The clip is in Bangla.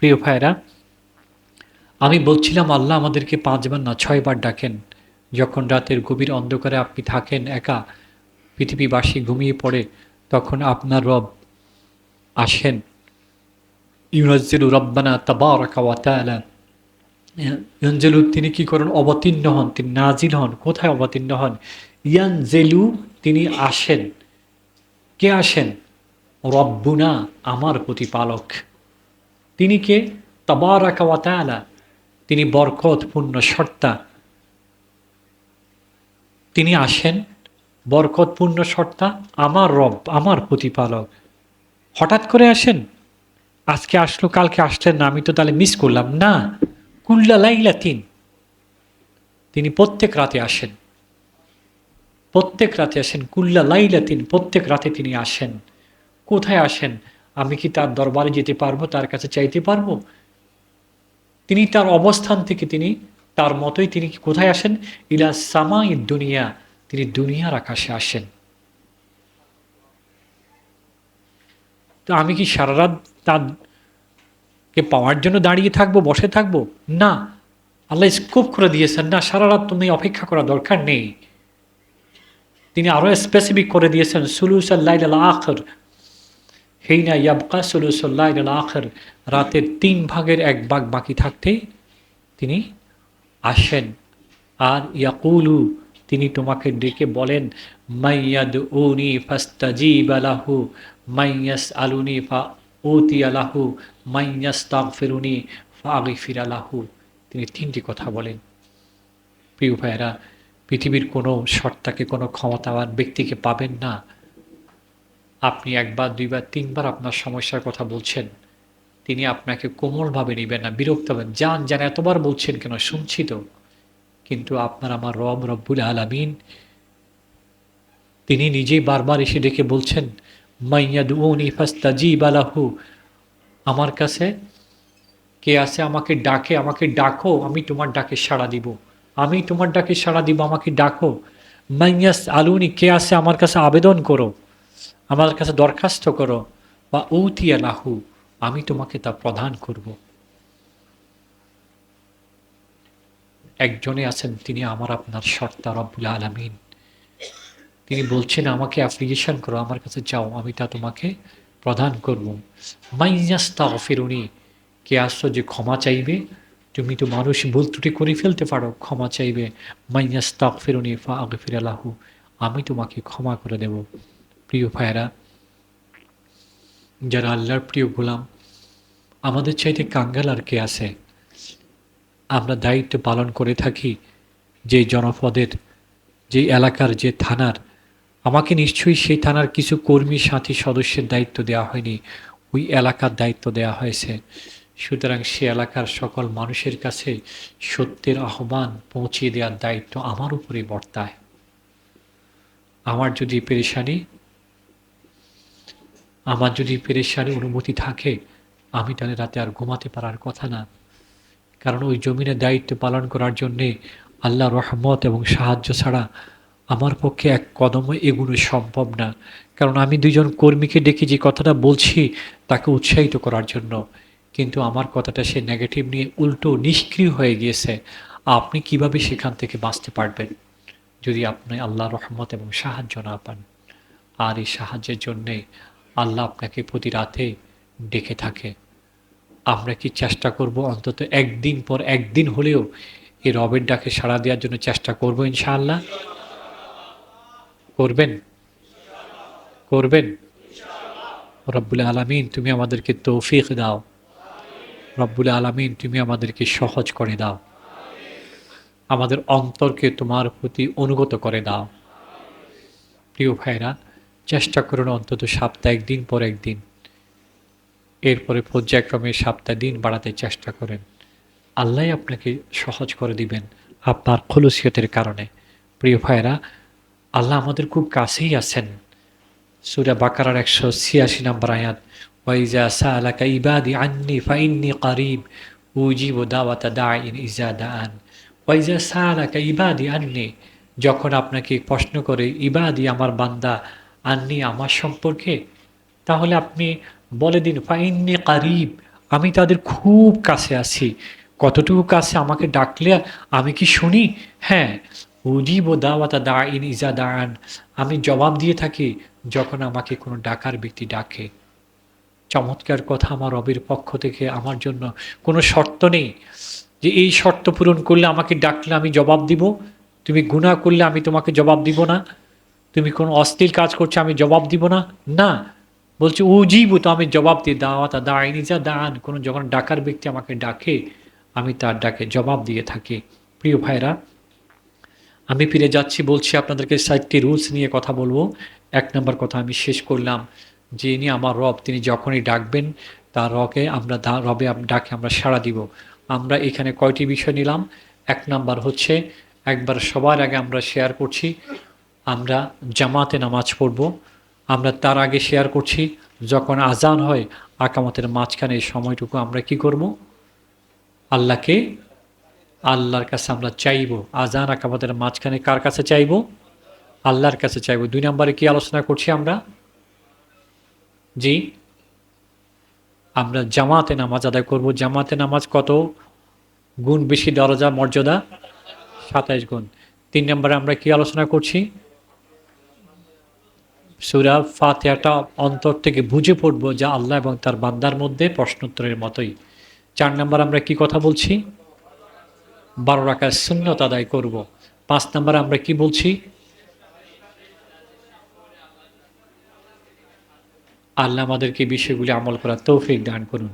প্রিয় ভাইরা আমি বলছিলাম আল্লাহ আমাদেরকে পাঁচবার না ছয়বার ডাকেন। যখন রাতের গভীর অন্ধকারে আপনি থাকেন, একা পৃথিবীবাসী ঘুমিয়ে পড়ে, তখন আপনার রব আসেন। ইউনাজ্জিলু রব্বানা তাবারাকা ওয়া তাআলা। ইয়ানজেলু তিনি কি করেন? অবতীর্ণ হন, তিনি নাজিল হন। কোথায় অবতীর্ণ হন? ইয়ানজেলু, তিনি আসেন। কে আসেন? রব্বুনা, আমার প্রতিপালক। তিনি কে? তবারাকা ওয়া তাআলা। তিনি বরকতপূর্ণ সর্তা তিনি আসেন, বরকতপূর্ণ সর্তা আমার রব, আমার প্রতিপালক। হঠাৎ করে আসেন, আজকে আসলো, কালকে আসলেন না, আমি তো তাহলে মিস করলাম। না, কুল্লা লাইলা তিন তিনি প্রত্যেক রাতে আসেন। প্রত্যেক রাতে আসেন, কুল্লা লাইলা তিন প্রত্যেক রাতে তিনি আসেন। কোথায় আসেন? আমি কি তার দরবারে যেতে পারব, তার কাছে চাইতে পারব? তিনি তার অবস্থান থেকে তিনি, তার মতোই তিনি কোথায় আসেন? ইলা সামাই দুনিয়া, তিনি দুনিয়ার আকাশে আসেন। তো আমি কি সারা রাত তাকে পাওয়ার জন্য দাঁড়িয়ে থাকব, বসে থাকব? না। আল্লাহ স্কোপ করে দিয়েছেন, না, সারা রাত তুমি অপেক্ষা করা দরকার নেই। তিনি আরও স্পেসিফিক করে দিয়েছেন সুলুসাল্লাহ আখর হেইনা ইয়াবকা সুলুসাল্লাহ আখর, রাতের তিন ভাগের এক ভাগ বাকি থাকতেই তিনি আসেন। আর ইয়াকুলু, তিনি তোমাকে ডেকে বলেন মাইয়াদ উনি ফাস্তাজিব আলাহু মাইয়াস আলুনি ফা ওতি আলাহু মাইয়াস তাক ফেরুনি ফা ফির আলাহু তিনি তিনটি কথা বলেন। প্রিয় ভাইয়েরা, পৃথিবীর কোনো সত্তাকে কোনো ক্ষমতাবান ব্যক্তিকে পাবেন না। আপনি একবার, দুইবার, তিনবার আপনার সমস্যার কথা বলছেন। তিনি আপনাকে কোমলভাবে নেবেন না, বিরক্ত হবেন। যান যান, এতবার বলছেন কেন? শুনছি তো। কিন্তু আপনার আমার রব, রব্বুল আলমিন, তিনি নিজেই বারবার এসে ডেকে বলছেন মাইয়াদ উনি বালাহু আমার কাছে কে আছে? আমাকে ডাকে, আমাকে ডাকো, আমি তোমার ডাকে সাড়া দিব। আমি তোমার ডাকে সাড়া দিব, আমাকে ডাকো। মাইয়াস আলুনি কে আছে? আমার কাছে আবেদন করো। আমার কাছে দরখাস্ত করো, বা ঔতিয়া লাহু, আমি তোমাকে তা প্রদান করব। একজনে আছেন, তিনি আমার আপনার সর্তা রব্বুল আলমিন। তিনি বলছেন, আমাকে অ্যাপ্লিকেশন করো, আমার কাছে যাও, আমি তা তোমাকে প্রদান করব। মাইয়াস্তা ফেরুনি কে আসছো যে ক্ষমা চাইবে? তুমি তো মানুষ, ভুল ত্রুটি করে ফেলতে পারো, ক্ষমা চাইবে। মাইয়াস্তা ফেরুনি ফা আগে ফিরালাহু আমি তোমাকে ক্ষমা করে দেব। প্রিয় ভাইয়েরা, যারা আল্লাহর প্রিয় গোলাম, আমাদের চাইতে কাঙ্গাল আর কে আছে? আমরা দায়িত্ব পালন করে থাকি যে জনপদের, যে এলাকার যে থানার। আমাকে নিশ্চয়ই সেই থানার কিছু কর্মী, সাথী, সদস্যের দায়িত্ব দেওয়া হয়নি। ওই এলাকার দায়িত্ব দেওয়া হয়েছে। সুতরাং সে এলাকার সকল মানুষের কাছে সত্যের আহ্বান পৌঁছিয়ে দেওয়ার দায়িত্ব আমার উপরে বর্তায়। আমার যদি পেরেশানি আমার যদি পেরেশানি অনুমতি থাকে, আমি তাহলে রাতে আর ঘুমাতে পারার কথা না। কারণ ওই জমিনের দায়িত্ব পালন করার জন্যে আল্লাহ রহমত এবং সাহায্য ছাড়া আমার পক্ষে এক কদম এগুলো সম্ভব না। কারণ আমি দুজন কর্মীকে ডেকে যে কথাটা বলছি, তাকে উৎসাহিত করার জন্য। কিন্তু আমার কথাটা সে নেগেটিভ নিয়ে উল্টো নিষ্ক্রিয় হয়ে গিয়েছে। আপনি কীভাবে সেখান থেকে বাঁচতে পারবেন? যদি আপনি আল্লাহ রহমত এবং সাহায্য না পান, আর এই সাহায্যের জন্যে আল্লাহ আপনাকে প্রতি রাতে ডেকে থাকে। আমরা কি চেষ্টা করব অন্তত একদিন পর একদিন হলেও এই রবের ডাকে সাড়া দেওয়ার জন্য চেষ্টা করব ইনশাআল্লাহ? করবেন? করবেন? রব্বুল আলমিন, তুমি আমাদেরকে তৌফিক দাও। রব্বুল আলমিন, তুমি আমাদেরকে সহজ করে দাও। আমাদের অন্তরকে তোমার প্রতি অনুগত করে দাও। প্রিয় ভাইরা চেষ্টা করুন অন্তত সপ্তাহ একদিন পর একদিন। এরপরে পর্যায়ক্রমে সপ্তাহ দিন বাড়াতে চেষ্টা করেন। আল্লাহ আপনাকে সহজ করে দিবেন আপনার খলুসিয়তের কারণে। প্রিয় ভাইরা আল্লাহ আমাদের খুব কাছেই আছেন। সুরা বাকারার একশো ছিয়াশি নম্বর আয়াত ওয়াইজা সালাকা ইবাদি আন্নি ফাইন্নি কারিব, উজিব দাওয়াতা দাইন ইজা দান ওয়াইজা সালাকা ইবাদি আন্নি, যখন আপনাকে প্রশ্ন করে, ইবাদি আমার বান্দা আন্নি আমার সম্পর্কে? তাহলে আপনি বলে দিন, ফাইন্নি কারিব, আমি তাদের খুব কাছে আছি। কতটুকু কাছে আমাকে ডাকলে আমি কি শুনি? হ্যাঁ উজিব ও দাওয়াতা দা ইন ইজা দান আমি জবাব দিয়ে থাকি, যখন আমাকে কোনো ডাকার ব্যক্তি ডাকে। চমৎকার কথা আমার রবের পক্ষ থেকে আমার জন্য কোনো শর্ত নেই যে এই শর্ত পূরণ করলে আমাকে ডাকলে আমি জবাব দিব। তুমি গুণা করলে আমি তোমাকে জবাব দিব না। তুমি কোন অশ্লীল কাজ করছ, আমি জবাব দিব না? না। বলছে, উজিব, তো আমি জবাব দিই দাওয়াতা দাঁড়াইনি যা দাঁড়ান কোনো যখন ডাকার ব্যক্তি আমাকে ডাকে, আমি তার ডাকে জবাব দিয়ে থাকি। প্রিয় ভাইরা, আমি ফিরে যাচ্ছি, বলছি আপনাদেরকে সাইটটি রুলস নিয়ে কথা বলব। এক নম্বর কথা আমি শেষ করলাম যে ইনি আমার রব, তিনি যখনই ডাকবেন, তার রকে আমরা রবে ডাকে আমরা সাড়া দিব। আমরা এখানে কয়টি বিষয় নিলাম? এক নাম্বার হচ্ছে, একবার সবার আগে আমরা শেয়ার করছি আমরা জামাতে নামাজ পড়ব। আমরা তার আগে শেয়ার করছি, যখন আজান হয় আকামতের মাঝখানে এই সময়টুকু আমরা কি করব? আল্লাহকে, আল্লাহর কাছে আমরা চাইব। আজান আকামতের মাঝখানে কার কাছে চাইব? আল্লাহর কাছে চাইব। দুই নম্বরে কি আলোচনা করছি আমরা? জি। আমরা জামাতে নামাজ আদায় করব। জামাতে নামাজ কত? গুণ বেশি দরজা মর্যাদা সাতাইশ গুণ। তিন নম্বরে আমরা কি আলোচনা করছি? সুরা ফাতেহাটা অন্তর থেকে বুঝে পড়ব যা আল্লাহ এবং তার বান্দার মধ্যে প্রশ্নোত্তরের মতোই। চার নম্বর আমরা কি কথা বলছি? বারো রাখার শূন্যতা আদায় করব। পাঁচ নম্বর আমরা কি বলছি? আল্লাহ আমাদেরকে বিষয়গুলি আমল করার তৌফিক দান করুন।